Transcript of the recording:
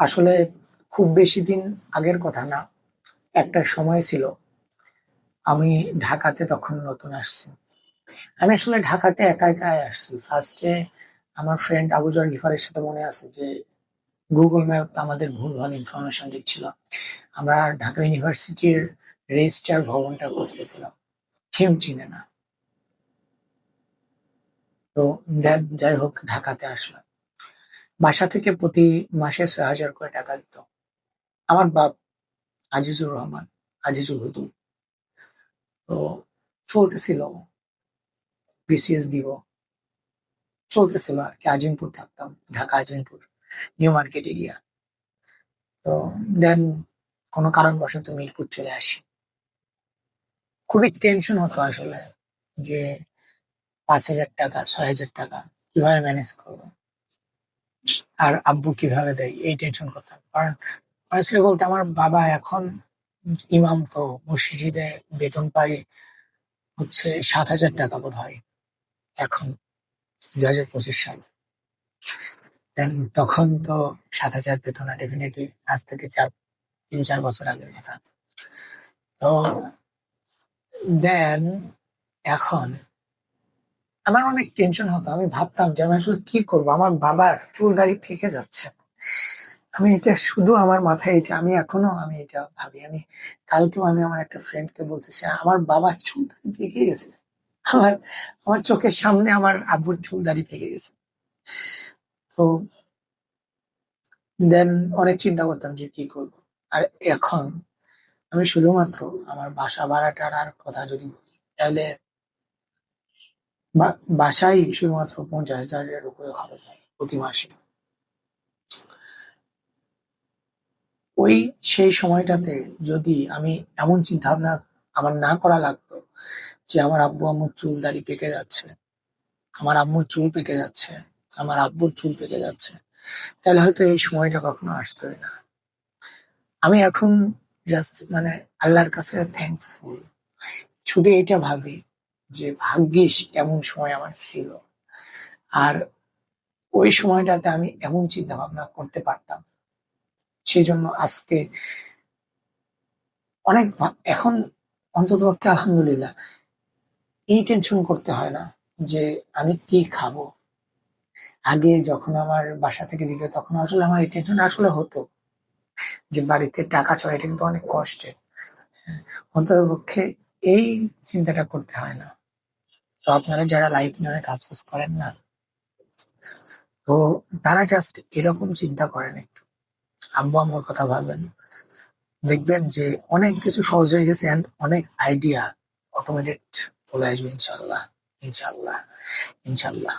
আসলে খুব বেশি দিন আগের কথা না, একটা সময় ছিল। আমি ঢাকাতে তখন নতুন আসছি। আমি আসলে ঢাকাতে একা একাই আসছি। ফার্স্টে আমার ফ্রেন্ড আবুজর গিফারের সাথে মনে আছে যে গুগল ম্যাপ আমাদের ভুলভাল ইনফরমেশন দিচ্ছিল। আমরা ঢাকা ইউনিভার্সিটির রেজিস্ট্রার ভবনটা খুঁজতেছিলাম। কেউ চিনে না। তো দেন যাই হোক, ঢাকাতে আসলাম। বাসা থেকে প্রতি মাসে ছয় হাজার করে টাকা দিত। আমার বাপ আজিজুর রহমান, আজিজুল হুদুম তো চলতেছিল বিসিএস দিব। চলতেছিল আর কি, আজিমপুর থাকতাম, Dhaka Azimpur, new market area. তো দেন কোনো কারণবশত মিরপুর চলে আসি। খুবই টেনশন হতো আসলে যে পাঁচ হাজার টাকা, ছয় হাজার টাকা কীভাবে ম্যানেজ করব? আর আব্বু কীভাবে দেয়, এই টেনশন করতাম কারণ অনেস্টলি বলতে আমার বাবা এখন ইমাম তো, মসজিদে বেতন পাই হচ্ছে সাত হাজার টাকা বোধ হয় এখন দুই হাজার পঁচিশ সাল। দেন তখন তো সাত হাজার বেতন ডেফিনেটলি আজ থেকে চার, তিন, চার বছর আগের কথা। তো দেন এখন আমার অনেক টেনশন হতো। আমি ভাবতাম যে আমি আসলে কি করব? আমার বাবার চুল দাড়ি ফেঁকে যাচ্ছে। আমি এটা শুধু আমার মাথায়, এটা আমি এখনও আমি এটা ভাবি। আমি কালকেও আমি আমার একটা ফ্রেন্ডকে বলতেছি, আমার বাবার চুল দাড়ি পেকে গেছে। আমার আমার চোখের সামনে আমার আব্বুর চুল দাড়ি পেকে গেছে। তো দেন অনেক চিন্তা করতাম যে কি করব? আর এখন আমি শুধুমাত্র আমার বাসা ভাড়াটার আর কথা যদি বলি, তাহলে বাসায় শুধুমাত্র পঞ্চাশ হাজারের উপরে খরচ হয় প্রতি মাসে। ওই সেই সময়টাতে যদি আমি এমন চিন্তা ভাবনা আমার না করা লাগতো যে আমার আব্বু আম্মুর চুল দাড়ি পেকে যাচ্ছে, আমার আম্মুর চুল পেকে যাচ্ছে, আমার আব্বুর চুল পেকে যাচ্ছে, তাহলে হয়তো এই সময়টা কখনো আসতোই না। আমি এখন জাস্ট মানে আল্লাহর কাছে থ্যাঙ্কফুল শুধু এটা ভাবি যে ভাগ্যিস এমন সময় আমার ছিল। আর ওই সময়টাতে আমি এমন চিন্তা ভাবনা করতে পারতাম। সেই জন্য আজকে অনেক এখন অন্তত পক্ষে আলহামদুলিল্লাহ এই টেনশন করতে হয় না যে আমি কি খাব। আগে যখন আমার বাসা থেকে দিকে, তখন আসলে আমার এই টেনশন আসলে হতো। যে বাড়িতে টাকা ছড়া এটা কিন্তু অনেক কষ্টের। অন্তত পক্ষে এই চিন্তাটা করতে হয় না। তো আপনারা যারা লাইফ নিয়ে অনেক আফসোস করেন না, তো তারা জাস্ট এরকম চিন্তা করেন একটু। আব্বু আম্মুর কথা ভাবেন। দেখবেন যে অনেক কিছু সহজ হয়ে গেছে অ্যান্ড অনেক আইডিয়া অটোমেটেড চলে আসবে, ইনশাল্লাহ ইনশাল্লাহ ইনশাল্লাহ।